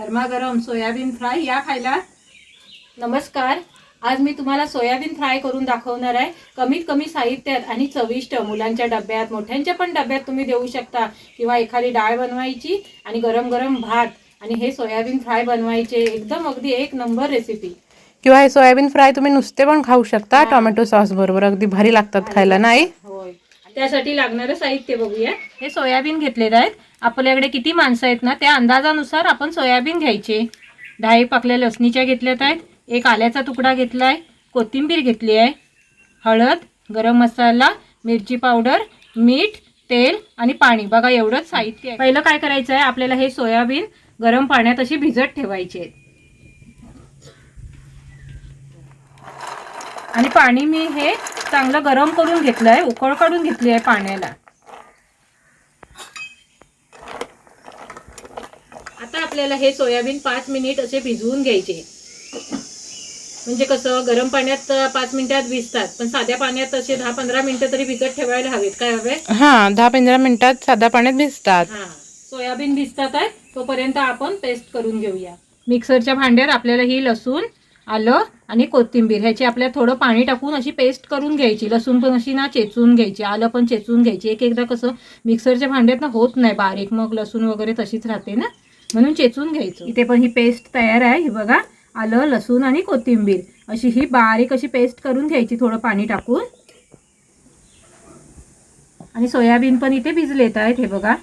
गरमागरम soybean fry या खायला. नमस्कार. आज मी तुम्हाला सोयाबीन फ्राय करून दाखवणार आहे. कमीत कमी साहित्यात आणि चविष्ट मुलांच्या डब्यात मोठ्यांच्या पण डब्यात तुम्ही देऊ शकता. किंवा एखादी डाळ बनवायची आणि गरम गरम भात आणि हे सोयाबीन फ्राय बनवायचे. एकदम अगदी एक नंबर रेसिपी किंवा हे सोयाबीन फ्राय तुम्ही नुसते पण खाऊ शकता. टोमॅटो सॉस बरोबर अगदी भारी लागतात खायला नाही? होय. त्यासाठी लागणारं साहित्य बघूया. हे सोयाबीन घेतलेलं आहेत. आपल्याकडे किती माणसं आहेत ना त्या अंदाजानुसार आपण सोयाबीन घ्यायचे. दहा एक पाकल्या लसणीच्या घेतल्यात आहेत. एक आल्याचा तुकडा घेतला आहे कोथिंबीर घेतली आहे. हळद गरम मसाला मिरची पावडर मीठ तेल आणि पाणी. बघा एवढंच साहित्य आहे. पहिलं काय करायचं आहे आपल्याला हे सोयाबीन गरम पाण्यात अशी भिजत ठेवायचे आहेत आणि पाणी मी हे चांगलं गरम करून घेतलं आहे उकळ काढून घेतली आहे पाण्याला आता आपल्याला हे सोयाबीन पाच मिनिट असे भिजवून घ्यायचे. म्हणजे कसं गरम पाण्यात पाच मिनिटात भिजतात पण साध्या पाण्यात असे दहा पंधरा मिनिटं तरी भिजत ठेवायला हवेत. काय हवे? हा दहा पंधरा मिनिटात साध्या पाण्यात भिजतात. हा सोयाबीन भिजतात आहे तोपर्यंत आपण पेस्ट करून घेऊया. मिक्सरच्या भांड्यात आपल्याला ही लसूण आलं आणि कोथिंबीर ह्याची आपल्याला थोडं पाणी टाकून अशी पेस्ट करून घ्यायची. लसूण पण अशी ना चेचून घ्यायची आलं पण चेचून घ्यायची. एक एकदा कसं मिक्सरच्या भांड्यात ना होत नाही बारीक मग लसूण वगैरे तशीच राहते ना. म्हणून चेचून घ्यायचं. इथे पण ही पेस्ट तयार आहे. ही बघा आलं लसूण आणि कोथिंबीर. अशी ही बारीक अशी पेस्ट करून घ्यायची थोडं पाणी टाकून. आणि सोयाबीन पण इथे भिजलेत आहेत हे बघा.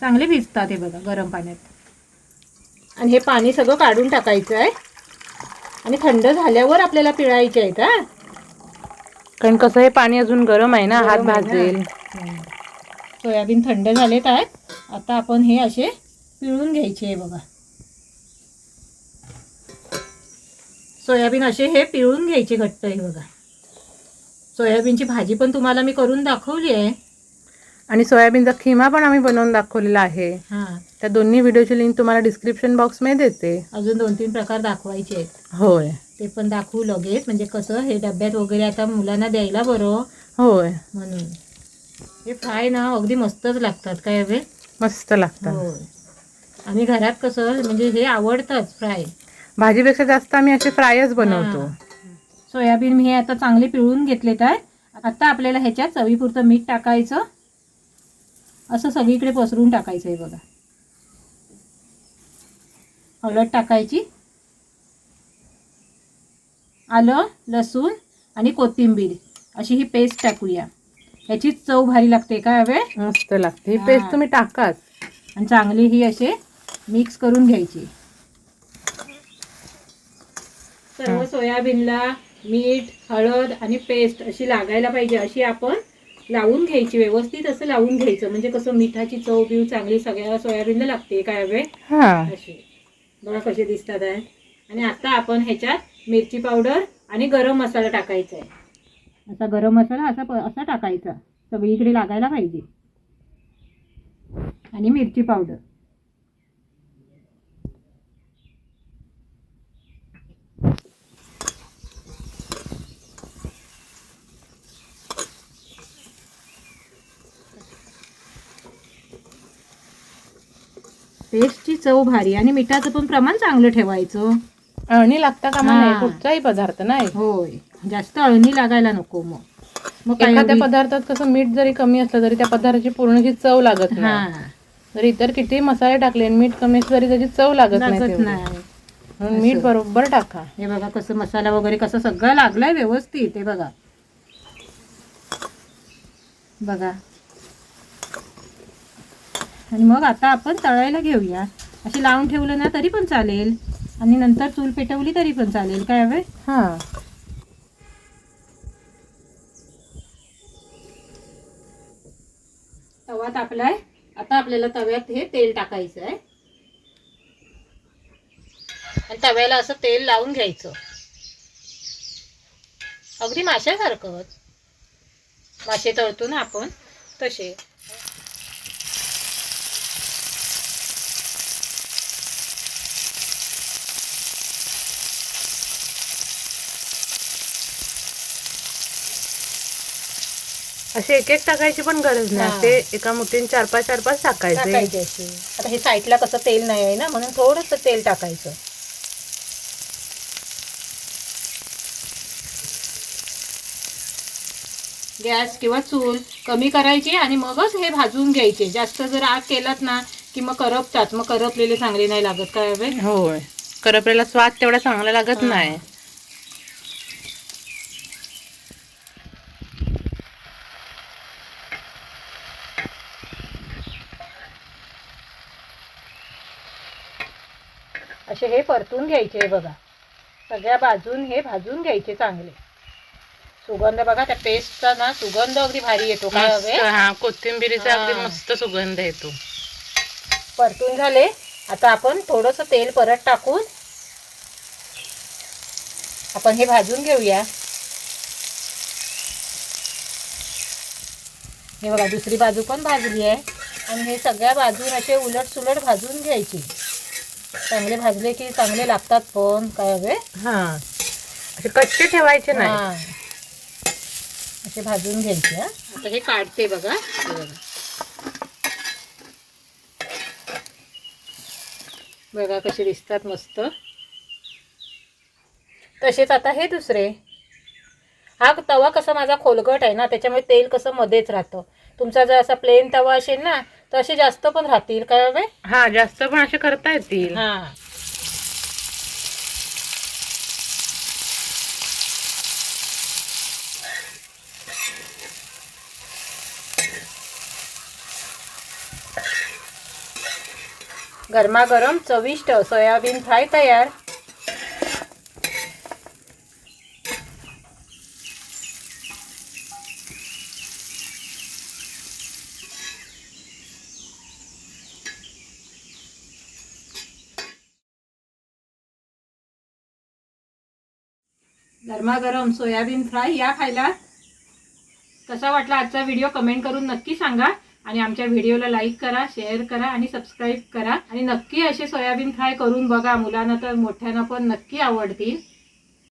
चांगले भिजतात हे बघा गरम पाण्यात. आणि हे पाणी सगळं काढून टाकायचं आहे. आणि थंड झाल्यावर आपल्याला पिळायचे आहेत हा. कारण कसं हे पाणी अजून गरम आहे ना हात. भाजेल. हम्म. सोयाबीन थंड झालेत आहेत. आता आपण हे असे पिळून घ्यायचे आहे बघा. सोयाबीन असे हे पिळून घ्यायचे घट्ट आहे बघा. सोयाबीनची भाजी पण तुम्हाला मी करून दाखवली आहे. आणि सोयाबीनचा खिमा पण आम्ही बनवून दाखवलेला आहे. हां. त्या दोन्ही व्हिडिओची लिंक तुम्हाला डिस्क्रिप्शन बॉक्समध्ये देते. अजून दोन तीन प्रकार दाखवायचे आहेत. होय. ते पण दाखवू लगेच. म्हणजे कसं हे डब्यात वगैरे आता मुलांना द्यायला बरं. होय. म्हणून. हे फ्राय ना अगदी मस्तच लागतात काय हवे मस्त लागतात. होय. आणि घरात कसं म्हणजे हे आवडतंच फ्राय. भाजीपेक्षा जास्त आम्ही असे फ्रायच बनवतो. सोयाबीन मी हे आता चांगले पिळून घेतलेत आहे आता आपल्याला ह्याच्यात चवीपुरतं मीठ टाकायचं. असं सगळीकडे पसरून टाकायचं आहे बघा. हळद टाकायची. आलं लसूण आणि कोथिंबीर. अशी ही पेस्ट टाकूया. ह्याची चव भारी लागते काय हवे मस्त लागते. ही हा. पेस्ट तुम्ही टाकाच. आणि चांगली ही असे मिक्स करून घ्यायची. सर्व सोयाबीनला मीठ हळद आणि पेस्ट अशी लागायला पाहिजे अशी आपण लावून घ्यायची व्यवस्थित असं लावून घ्यायचं. म्हणजे कसं मिठाची चव बिव चांगली सगळ्या सोयाबीनला लागते काय हवे हा. अशी. बघा कसे दिसतात आहे आणि आता आपण ह्याच्यात मिरची पावडर आणि गरम मसाला टाकायचा आहे. असा गरम मसाला असा असा टाकायचा. सगळीकडे लागायला पाहिजे. आणि मिरची पावडर. पेस्टची चव भारी आणि मिठाचं पण प्रमाण चांगलं ठेवायचं. अळणी लागता कामा हा. नाही कुठचाही पदार्थ नाही. होय. जास्त अळणी लागायला नको मग. मग काय एखाद्या पदार्थात कसं मीठ जरी कमी असलं तरी त्या पदार्थाची पूर्णची चव लागत नाही. हा. जर इतर किती मसाले टाकले आणि मीठ कमी असलं तरी त्याची चव लागत नाही लागत तेवढी. नाही. म्हणून मीठ बरोबर टाका. हे बघा कसं मसाला वगैरे कसं सगळं लागलाय व्यवस्थित हे बघा. बघा. आणि मग आता आपण तळायला घेऊया. अशी लावून ठेवलं ना तरी पण चालेल. आणि नंतर चूल पेटवली तरी पण चालेल. काय हवे? हा. तवा तापलाय आता आपल्याला तव्यात हे तेल टाकायचं आहे. आणि तव्याला असं तेल लावून घ्यायचं. अगदी माशासारखंच मासे तळतो ना आपण तसे. असे एक एक टाकायची पण गरज नाही. हा. असे एका मुठीने चार पाच चार पाच टाकायचे आता हे साईडला कसं तेल नाही आहे ना म्हणून थोडंसं तेल टाकायचं. गॅस किंवा चूल कमी करायची आणि मगच हे भाजून घ्यायचे. जास्त जर आग केलात ना की मग करपतात. मग करपलेले चांगले नाही लागत. काय हवे होय. करपलेला स्वाद तेवढा चांगला लागत. नाही. असे हे परतून घ्यायचे बघा. सगळ्या बाजून हे भाजून घ्यायचे चांगले. सुगंध बघा त्या पेस्टचा ना सुगंध अगदी भारी येतो काय हा कोथिंबिरीचा. अगदी मस्त सुगंध येतो. परतून झाले. आता आपण थोडंसं तेल परत टाकून आपण हे भाजून घेऊया. हे बघा दुसरी बाजू पण भाजली आहे. आणि हे सगळ्या बाजून असे उलट सुलट भाजून घ्यायचे. चांगले भाजले की चांगले लागतात पण काय हवे? हा. असे कच्चे ठेवायचे नाही. हा. असे भाजून घ्यायचे हा. आता हे काढते बघा. बघा. बघा कसे दिसतात मस्त. तसेच आता हे दुसरे. हा तवा कसा माझा खोलगट आहे ना त्याच्यामुळे तेल कसं मध्येच राहतं. तुमचा जर असा प्लेन तवा असेल ना तर असे जास्त पण राहतील काय हवे हा जास्त पण असे करता येतील. हा. गरमागरम चविष्ट सोयाबीन फ्राय तयार. गरमागरम सोयाबीन फ्राय या खायला. कसा वाटला आजचा व्हिडिओ कमेंट करून नक्की सांगा. आणि आमच्या व्हिडिओला लाईक करा शेअर करा आणि सबस्क्राईब करा. आणि नक्की असे सोयाबीन फ्राय करून बघा. मुलांना तर मोठ्यांना पण नक्की आवडतील.